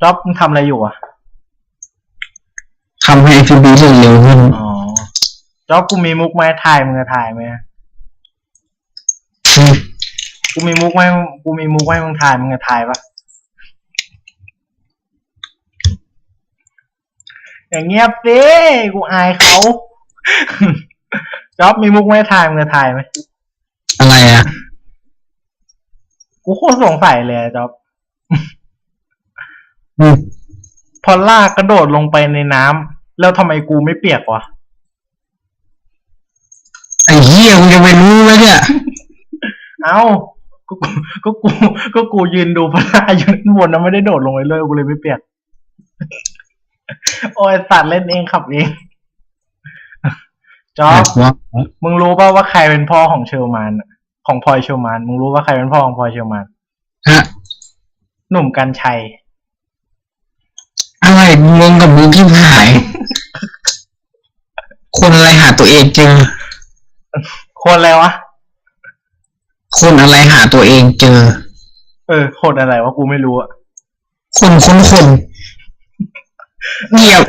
จ๊อบมึงทำอะไรอยู่อะทำให้ฟีบีเร็วๆขึ้นอ๋อจ๊อบกูมีมุกไหมถ่ายมึงจะถ่ายไหมอืมกูมีมุกไหมกูมีมุกไหมมึงถ่ายมึงจะถ่ายปะอย่างเงียบสิกูอายเขาจ๊อบมีมุกไหมถ่ายมึงจะถ่ายไหมอะไรอะ กูโคตรสงสัยเลยอะจ๊อบอืม พอลากกระโดดลงไปในน้ำแล้วทำไมกูไม่เปียกวะไอ้เหี้ยมึงจะไปรู้ไหมเนี่ย เอ้าก็กูก็กูก็กูยืนดูพลาอยู่ด้านบนนะไม่ได้โดดลงไปเลยกูเลยไม่เปียกโอ้ยสัตว์เล่นเองขับเองจ๊อบว่ามึงรู้ป่าว่าใครเป็นพ่อของเชอร์มานอะของพลอยเชอร์มานมึงรู้ว่าใครเป็นพ่อของพลอยเชอร์มานฮะหนุ่มกัญชัย อะไรงงกับมึงที่หาย คนอะไรหาตัวเองเจอ คนอะไรวะ คนอะไรหาตัวเองเจอ เออคนอะไรวะกูไม่รู้อะคนคนคนเงียบ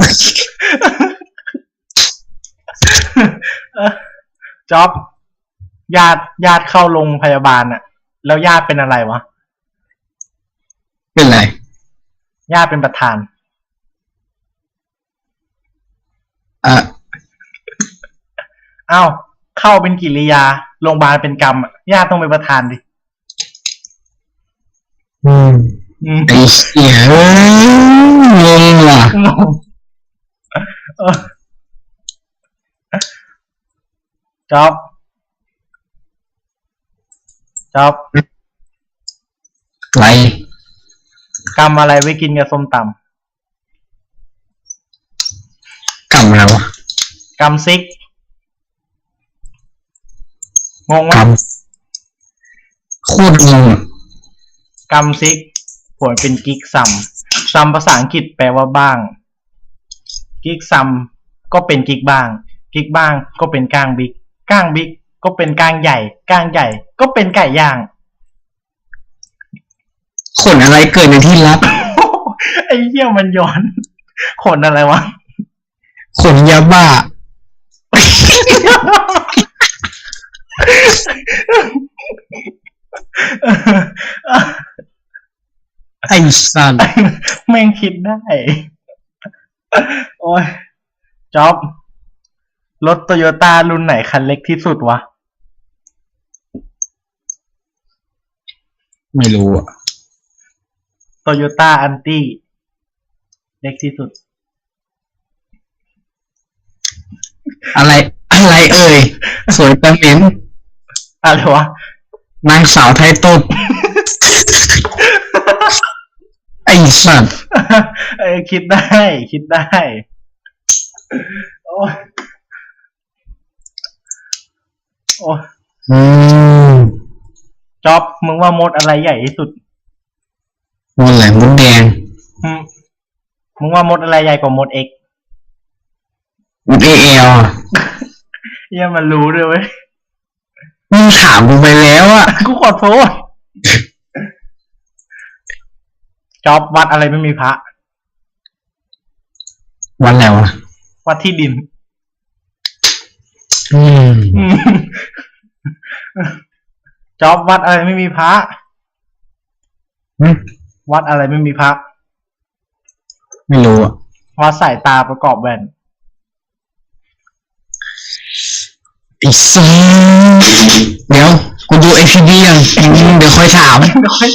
จ๊อบญาติญาติเข้าโรงพยาบาลอะแล้วญาติเป็นอะไรวะ เป็นไรญาติเป็นประธาน อะอ้าวเข้าเป็นกิริยาโรงพยาบาลเป็นกรรมอะญาติต้องเป็นประธานดิอืมอืมไอ้เหี้ยเอ้ยงงว่ะงงเออจ๊อบจ๊อบไรกรรมอะไรไว้กินกับส้มตกำอะไรวะำกรรมซิก งงกวะำโคตรงงอะกรรมซิกผลเป็นกิ๊กซัมซัมภาษาอังกฤษแปลว่าบ้าง กิ๊กซัมก็เป็นกิ๊กบ้าง กิ๊กบ้างก็เป็นก้างบิ๊ก ก้างบิ๊กก็เป็นก้างใหญ่ ก้างใหญ่ ก็เป็นไก่ย่าง ขนอะไรเกิดในที่ลับ ไอ้เหี้ยมันย้อน ขนอะไรวะ ขนยาบ้า ไอ้สันแม่งคิดได้ โอ้ยจ็อบ รถโตโยต้ารุ่นไหนคันเล็กที่สุดวะ ไม่รู้อะโตโยต้าอันตี้ เล็กที่สุด อะไร อะไรเอ่ย สวยแต่เหม็นอะไรวะ นางสาวไทยตบไอ้สัตว์เออคิดได้ คิดได้โอ้ยโอ้ยอืมจ็อบมึงว่ามดอะไรใหญ่ที่สุดวันไหลมดแดงอืมมึงว่ามดอะไรใหญ่กว่ามดเอ็กมด เอเอลเหี้ยมันรู้ด้วยเว้ยมึงถามกูไปแล้วอะกูขอโทษจ็อบวัดอะไรไม่มีพระ วันแล้วอะวัดที่ดิน อืมอืมจ็อบวัดอะไรไม่มีพระอืมวัดอะไรไม่มีพระ ไม่รู้อะวัดสายตาประกอบแว่น ไอ้สัสเดี๋ยว กูดูไอพีดียังเดี๋ยวค่อยถามเดี๋ยวค่อย